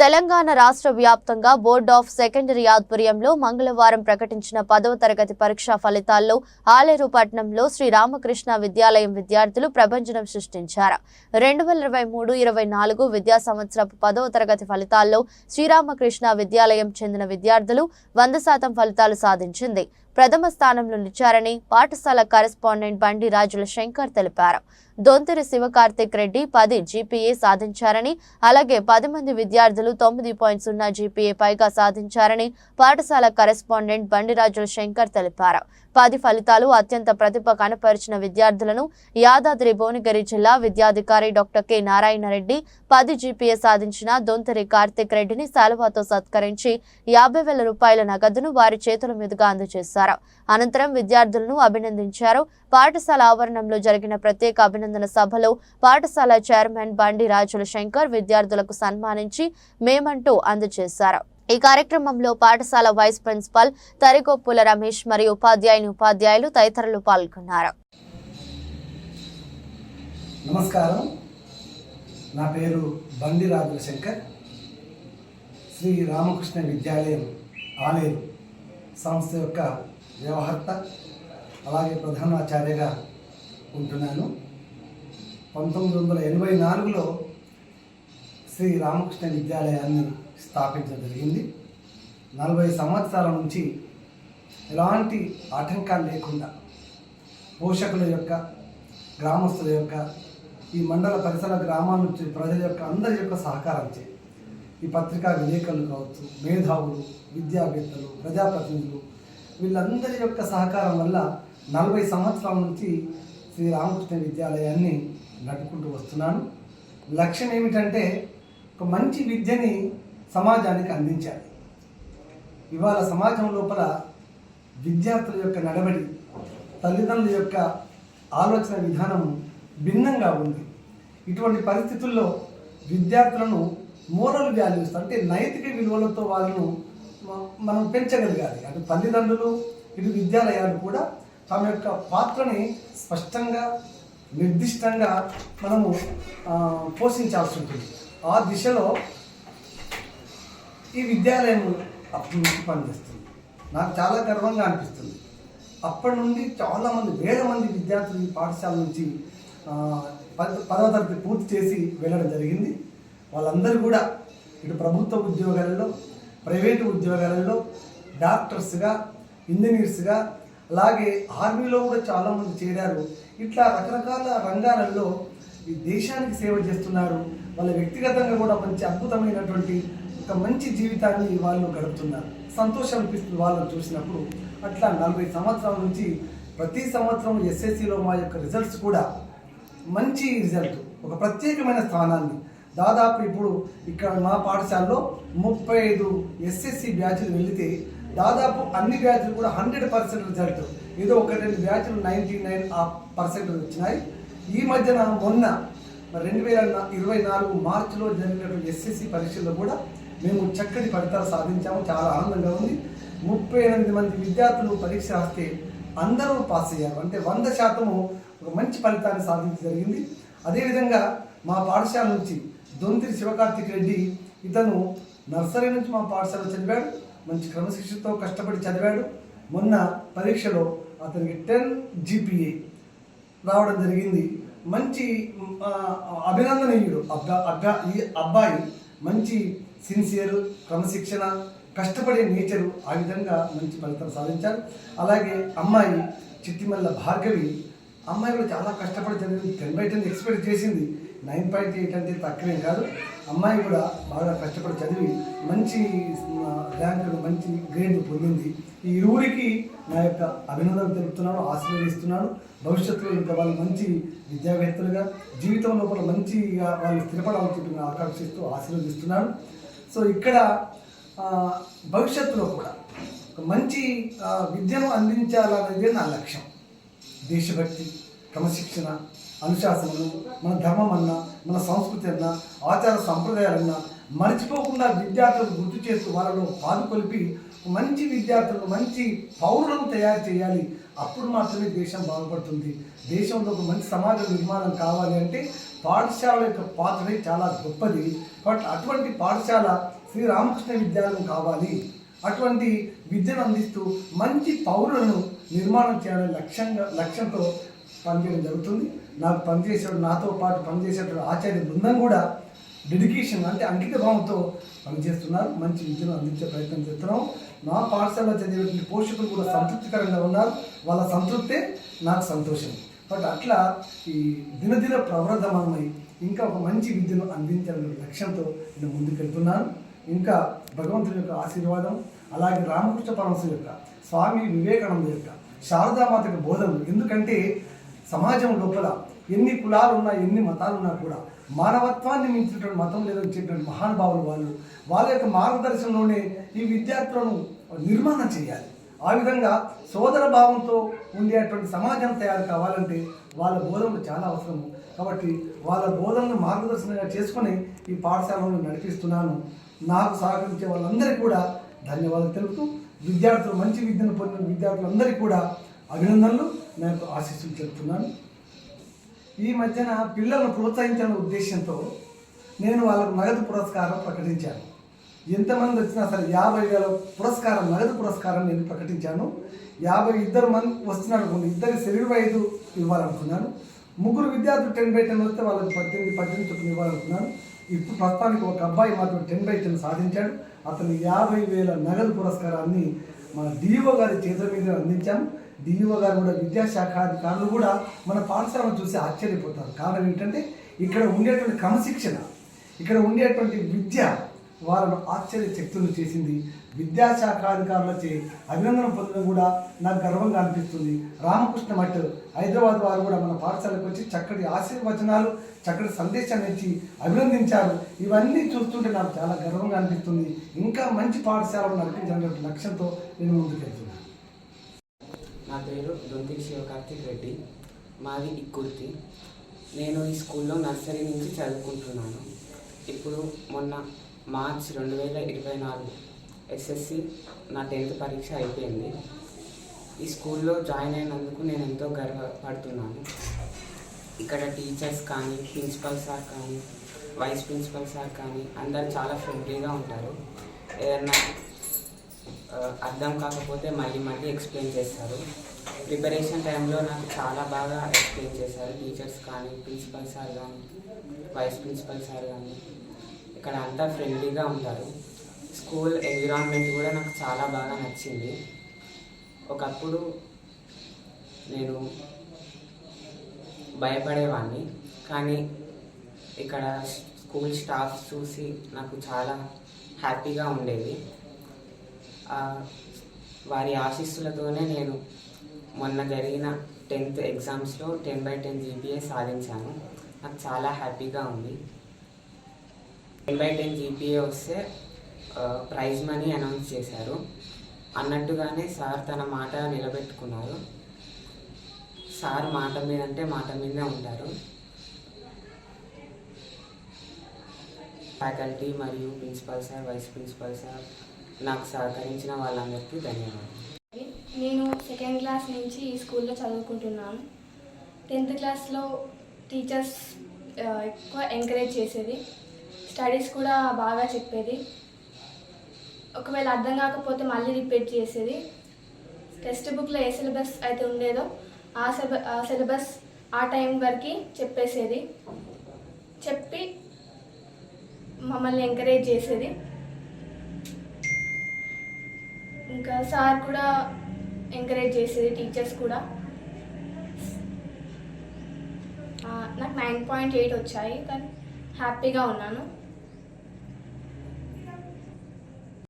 తెలంగాణ రాష్ట్ర వ్యాప్తంగా board of secondary ఆధ్వర్యంలో మంగళవారం ప్రకటించిన పదవ తరగతి పరీక్షా ఫలితాల్లో ఆలేరు పట్టణంలో శ్రీ రామకృష్ణ విద్యాలయం విద్యార్థులు ప్రభంజనం సృష్టించారు. రెండు వేల ఇరవై మూడు ఇరవై నాలుగు విద్యా సంవత్సరపు పదవ తరగతి ఫలితాల్లో శ్రీరామకృష్ణ విద్యాలయం చెందిన విద్యార్థులు వంద శాతం ఫలితాలు సాధించింది. ప్రథమ స్థానంలో నిలిచారని పాఠశాల కరెస్పాండెంట్ బండి రాజుల శంకర్ తెలిపారు. దొంతిరి శివకార్తిక్ రెడ్డి పది జీపీఏ సాధించారని అలాగే పది మంది విద్యార్థులు తొమ్మిది పాయింట్ సున్నా జీపీఏ పైగా సాధించారని పాఠశాల కరెస్పాండెంట్ బండిరాజుల శంకర్ తెలిపారు. పది ఫలితాలు అత్యంత ప్రతిభ కనపరిచిన విద్యార్థులను యాదాద్రి భువనగిరి జిల్లా విద్యాధికారి డాక్టర్ కె నారాయణ రెడ్డి పది జీపీఏ సాధించిన దొంతిరి కార్తిక్ రెడ్డిని శాలువాతో సత్కరించి యాభై వేల రూపాయల నగదును వారి చేతుల మీదుగా అందజేశారు. అనంతరం విద్యార్థులను అభినందించారు. పాఠశాల ఆవరణంలో జరిగిన ప్రత్యేక అభినందన సభలో పాఠశాల చైర్మన్ బండి రాజుల శంకర్ విద్యార్థులకు సన్మానించి మేమంటూ అందజేశారు. ఈ కార్యక్రమంలో పాఠశాల వైస్ ప్రిన్సిపల్ తరికొప్పుల రమేష్ మరియు ఉపాధ్యాయుని ఉపాధ్యాయులు తదితరులు పాల్గొన్నారు. నమస్కారం. నా పేరు బండి రాజుల శంకర్. శ్రీ రామకృష్ణ విద్యాలయం ఆలయం సంస్థ యొక్క వ్యవహర్త అలాగే ప్రధానాచార్యగా ఉంటున్నాను. పంతొమ్మిది వందల ఎనభై నాలుగులో శ్రీ రామకృష్ణ విద్యాలయాన్ని స్థాపించడం జరిగింది. నలభై సంవత్సరాల నుంచి ఎలాంటి ఆటంకాలు లేకుండా పోషకుల యొక్క గ్రామస్తుల యొక్క ఈ మండల పరిసర గ్రామాల నుంచి ప్రజల యొక్క అందరి యొక్క సహకారం చేయి. ఈ పత్రికా విలేకరులు కావచ్చు మేధావులు విద్యావేత్తలు ప్రజాప్రతినిధులు వీళ్ళందరి యొక్క సహకారం వల్ల నలభై సంవత్సరాల నుంచి శ్రీ రామకృష్ణ విద్యాలయాన్ని నడుపుకుంటూ వస్తున్నాను. లక్ష్యం ఏమిటంటే ఒక మంచి విద్యని సమాజానికి అందించాలి. ఇవాళ సమాజం లోపల విద్యార్థుల యొక్క నడవడి తల్లిదండ్రుల యొక్క ఆలోచన విధానం భిన్నంగా ఉంది. ఇటువంటి పరిస్థితుల్లో విద్యార్థులను మోరల్ వాల్యూస్ అంటే నైతిక విలువలతో వాళ్ళను మనం పెంచగలగాలి. అటు తల్లిదండ్రులు ఇటు విద్యాలయాలు కూడా తమ యొక్క పాత్రని స్పష్టంగా నిర్దిష్టంగా మనము పోషించాల్సి ఉంటుంది. ఆ దిశలో ఈ విద్యాలయం అప్పటి నుంచి పనిచేస్తుంది. నాకు చాలా గర్వంగా అనిపిస్తుంది. అప్పటి నుండి చాలామంది వేల మంది విద్యార్థులు ఈ పాఠశాల నుంచి పద పదవ తరగతి పూర్తి చేసి వెళ్ళడం జరిగింది. వాళ్ళందరూ కూడా ఇటు ప్రభుత్వ ఉద్యోగాలలో ప్రైవేటు ఉద్యోగాలలో డాక్టర్స్గా ఇంజనీర్స్గా అలాగే ఆర్మీలో కూడా చాలామంది చేరారు. ఇట్లా రకరకాల రంగాలలో ఈ దేశానికి సేవ చేస్తున్నారు. వాళ్ళ వ్యక్తిగతంగా కూడా మంచి అద్భుతమైనటువంటి ఒక మంచి జీవితాన్ని వాళ్ళు గడుపుతున్నారు. సంతోషం అనిపిస్తుంది వాళ్ళని చూసినప్పుడు. అట్లా నలభై సంవత్సరాల నుంచి ప్రతి సంవత్సరం ఎస్ఎస్సిలో మా యొక్క రిజల్ట్స్ కూడా మంచి రిజల్ట్ ఒక ప్రత్యేకమైన స్థానాన్ని దాదాపు ఇప్పుడు ఇక్కడ మా పాఠశాలలో ముప్పై ఐదు ఎస్ఎస్సి బ్యాచ్లు వెళితే దాదాపు అన్ని బ్యాచ్లు కూడా హండ్రెడ్ పర్సెంట్ రిజల్ట్. ఏదో ఒక రెండు బ్యాచ్లు నైంటీ నైన్ పర్సెంట్ వచ్చినాయి. ఈ మధ్యన మొన్న రెండు వేల ఇరవై నాలుగు మార్చిలో జరిగినటువంటి ఎస్ఎస్సి పరీక్షల్లో కూడా మేము చక్కటి ఫలితాలు సాధించాము. చాలా ఆనందంగా ఉంది. ముప్పై ఎనిమిది మంది విద్యార్థులు పరీక్ష రాస్తే అందరూ పాస్ అయ్యారు. అంటే వంద శాతము ఒక మంచి ఫలితాన్ని సాధించడం జరిగింది. అదేవిధంగా మా పాఠశాల నుంచి దొంతిరి శివకార్తిక్ రెడ్డి ఇతను నర్సరీ నుంచి మా పాఠశాల చదివాడు మంచి క్రమశిక్షణతో కష్టపడి చదివాడు. మొన్న పరీక్షలో అతనికి టెన్ జీపీఏ రావడం జరిగింది. మంచి అభినందనీయుడు అబ్బా అబ్బా ఈ అబ్బాయి మంచి సిన్సియర్ క్రమశిక్షణ కష్టపడే నేచరు ఆ విధంగా మంచి ఫలితాలు సాధించారు అలాగే అమ్మాయి చిట్టిమల్ల భార్గవి అమ్మాయి కూడా చాలా కష్టపడి చదివింది. టెన్ బై టెన్ ఎక్స్పెక్ట్ చేసింది. నైన్ పాయింట్ ఎయిట్ అంటే తక్కువేం కాదు. అమ్మాయి కూడా బాగా కష్టపడి చదివి మంచి ర్యాంకులు మంచి గ్రేడ్ పొందింది. ఈ ఇరువురికి నా యొక్క అభినందనలు తెలుపుతున్నాను ఆశీర్వదిస్తున్నాను. భవిష్యత్తులో ఇంకా వాళ్ళు మంచి విద్యావేత్తలుగా జీవితం లోపల మంచిగా వాళ్ళు స్థిరపడాలని చెప్పి నేను ఆకాంక్షిస్తూ ఆశీర్వదిస్తున్నాను. సో ఇక్కడ భవిష్యత్తులో కూడా ఒక మంచి విద్యను అందించాలనేది నా లక్ష్యం. దేశభక్తి క్రమశిక్షణ అనుశాసనము మన ధర్మం అన్నా మన సంస్కృతి అన్నా ఆచార సంప్రదాయాలన్నా మర్చిపోకుండా విద్యార్థులను గుర్తు చేస్తూ వాళ్ళలో పాదుకొలిపి మంచి విద్యార్థులను మంచి పౌరులను తయారు చేయాలి. అప్పుడు మాత్రమే దేశం బాగుపడుతుంది. దేశంలో ఒక మంచి సమాజ నిర్మాణం కావాలి అంటే పాఠశాల యొక్క పాత్రనే చాలా గొప్పది. బట్ అటువంటి పాఠశాల శ్రీ రామకృష్ణ విద్యాలయం కావాలి. అటువంటి విద్యను అందిస్తూ మంచి పౌరులను నిర్మాణం చేయాలనే లక్ష్యంగా లక్ష్యంతో పనిచేయడం జరుగుతుంది. నాకు పనిచేసే నాతో పాటు పనిచేసేటువంటి ఆచార్య బృందం కూడా డెడికేషన్ అంటే అంకిత భావంతో పనిచేస్తున్నారు. మంచి విద్యను అందించే ప్రయత్నం చేస్తున్నాం. నా పాఠశాలలో చదివేటువంటి పోషకులు కూడా సంతృప్తికరంగా ఉన్నారు. వాళ్ళ సంతృప్తే నాకు సంతోషం. బట్ అట్లా ఈ దినదిన ప్రవృద్ధమై ఇంకా ఒక మంచి విద్యను అందించాలనే లక్ష్యంతో నేను ముందుకెళ్తున్నాను. ఇంకా భగవంతుని యొక్క ఆశీర్వాదం అలాగే రామకృష్ణ పరమశ యొక్క స్వామి వివేకానంద యొక్క శారదామాత యొక్క బోధనలు. ఎందుకంటే సమాజం లోపల ఎన్ని కులాలు ఉన్నా ఎన్ని మతాలు ఉన్నా కూడా మానవత్వాన్ని మించినటువంటి మతం లేదని చెప్పినటువంటి మహానుభావులు వాళ్ళు వాళ్ళ యొక్క మార్గదర్శనంలోనే ఈ విద్యార్థులను నిర్మాణం చేయాలి. ఆ విధంగా సోదర భావంతో ఉండేటువంటి సమాజం తయారు కావాలంటే వాళ్ళ బోధనలు చాలా అవసరము కాబట్టి వాళ్ళ బోధనను మార్గదర్శనంగా చేసుకొని ఈ పాఠశాలను నడిపిస్తున్నాను. నాకు సహకరించే వాళ్ళందరికీ కూడా ధన్యవాదాలు తెలుపుతూ విద్యార్థులు మంచి విద్యను పొందిన విద్యార్థులందరికీ కూడా అభినందనలు. నాకు ఆశీస్సులు చెప్తున్నాను. ఈ మధ్యన పిల్లలను ప్రోత్సహించాలనే ఉద్దేశంతో నేను వాళ్ళకు నగదు పురస్కారం ప్రకటించాను. ఎంతమంది వచ్చినా సరే యాభై వేల పురస్కారం నగదు పురస్కారం నేను ప్రకటించాను. యాభై ఇద్దరు మంది వస్తున్నారు కొన్ని ఇద్దరు సెలవు ఐదు ఇవ్వాలనుకున్నాను. ముగ్గురు విద్యార్థులు టెన్ బై టెన్ వస్తే వాళ్ళకి పద్దెనిమిది పద్దెనిమిది చొప్పున ఇవ్వాలనుకున్నాను. ఇప్పుడు ప్రస్తుతానికి ఒక అబ్బాయి మాత్రం టెన్ బై టెన్ సాధించాడు. అతను యాభై వేల నగదు పురస్కారాన్ని మన డిఓ గారి చేతుల మీద అందించాము. డిఈఓ గారు కూడా విద్యాశాఖ అధికారులు కూడా మన పాఠశాలను చూసి ఆశ్చర్యపోతారు. కారణం ఏంటంటే ఇక్కడ ఉండేటువంటి క్రమశిక్షణ ఇక్కడ ఉండేటువంటి విద్య వాళ్ళను ఆశ్చర్య శక్తులు చేసింది. విద్యాశాఖ అధికారులచే అభినందన పొందడం కూడా నాకు గర్వంగా అనిపిస్తుంది. రామకృష్ణ మఠ్ హైదరాబాద్ వారు కూడా మన పాఠశాలకు వచ్చి చక్కటి ఆశీర్వచనాలు చక్కటి సందేశాన్ని ఇచ్చి అభినందించారు. ఇవన్నీ చూస్తుంటే నాకు చాలా గర్వంగా అనిపిస్తుంది. ఇంకా మంచి పాఠశాలను నడిపించాలనే లక్ష్యంతో నేను ముందుకెళ్తున్నాను. నా పేరు దొంతిరి శివకార్తిక్ రెడ్డి. మాది ఇక్కుర్తి. నేను ఈ స్కూల్లో నర్సరీ నుంచి చదువుకుంటున్నాను. ఇప్పుడు మొన్న మార్చ్ రెండు వేల ఇరవై నాలుగు ఎస్ఎస్సి నా టెన్త్ పరీక్ష అయిపోయింది. ఈ స్కూల్లో జాయిన్ అయినందుకు నేను ఎంతో గర్వపడుతున్నాను. ఇక్కడ టీచర్స్ కానీ ప్రిన్సిపల్ సార్ కానీ వైస్ ప్రిన్సిపల్ సార్ కానీ అందరు చాలా ఫ్రెండ్లీగా ఉంటారు. ఏదన్నా అర్థం కాకపోతే మళ్ళీ మళ్ళీ ఎక్స్ప్లెయిన్ చేస్తారు. ప్రిపరేషన్ టైంలో నాకు చాలా బాగా ఎక్స్ప్లెయిన్ చేశారు. టీచర్స్ కానీ ప్రిన్సిపల్ సార్ కానీ వైస్ ప్రిన్సిపల్ సార్ కానీ. ఇక్కడ అంతా ఫ్రెండ్లీగా ఉంటారు. స్కూల్ ఎన్విరాన్మెంట్ కూడా నాకు చాలా బాగా నచ్చింది. ఒకప్పుడు నేను భయపడేవాడిని కానీ ఇక్కడ స్కూల్ స్టాఫ్ చూసి నాకు చాలా హ్యాపీగా ఉండేది. వారి ఆశీస్సులతోనే నేను మొన్న జరిగిన టెన్త్ ఎగ్జామ్స్లో టెన్ బై టెన్ జీపీఏ సాధించాను. నాకు చాలా హ్యాపీగా ఉంది. టెన్ బై టెన్ జీపీఏ వస్తే ప్రైజ్ మనీ అనౌన్స్ చేశారు. అన్నట్టుగానే సార్ తన మాట నిలబెట్టుకున్నారు. సార్ మాట మీద అంటే మాట మీదే ఉంటారు. ఫ్యాకల్టీ మరియు principal sir vice principal sir నాకు సహకరించిన వాళ్ళందరికీ ధన్యవాదాలు. నేను సెకండ్ క్లాస్ నుంచి ఈ స్కూల్లో చదువుకుంటున్నాను. టెన్త్ క్లాస్లో టీచర్స్ ఎక్కువ ఎంకరేజ్ చేసేది. స్టడీస్ కూడా బాగా చెప్పేది. ఒకవేళ అర్థం కాకపోతే మళ్ళీ రిపీట్ చేసేది. టెక్స్ట్ బుక్లో ఏ సిలబస్ అయితే ఉండేదో ఆ సిలబ ఆ సిలబస్ ఆ టైం వరకు చెప్పేసేది. చెప్పి మమ్మల్ని ఎంకరేజ్ చేసేది. ఇంకా సార్ కూడా ఎంకరేజ్ చేసేది టీచర్స్ కూడా. నాకు నైన్ పాయింట్ ఎయిట్ వచ్చాయి కానీ హ్యాపీగా ఉన్నాను.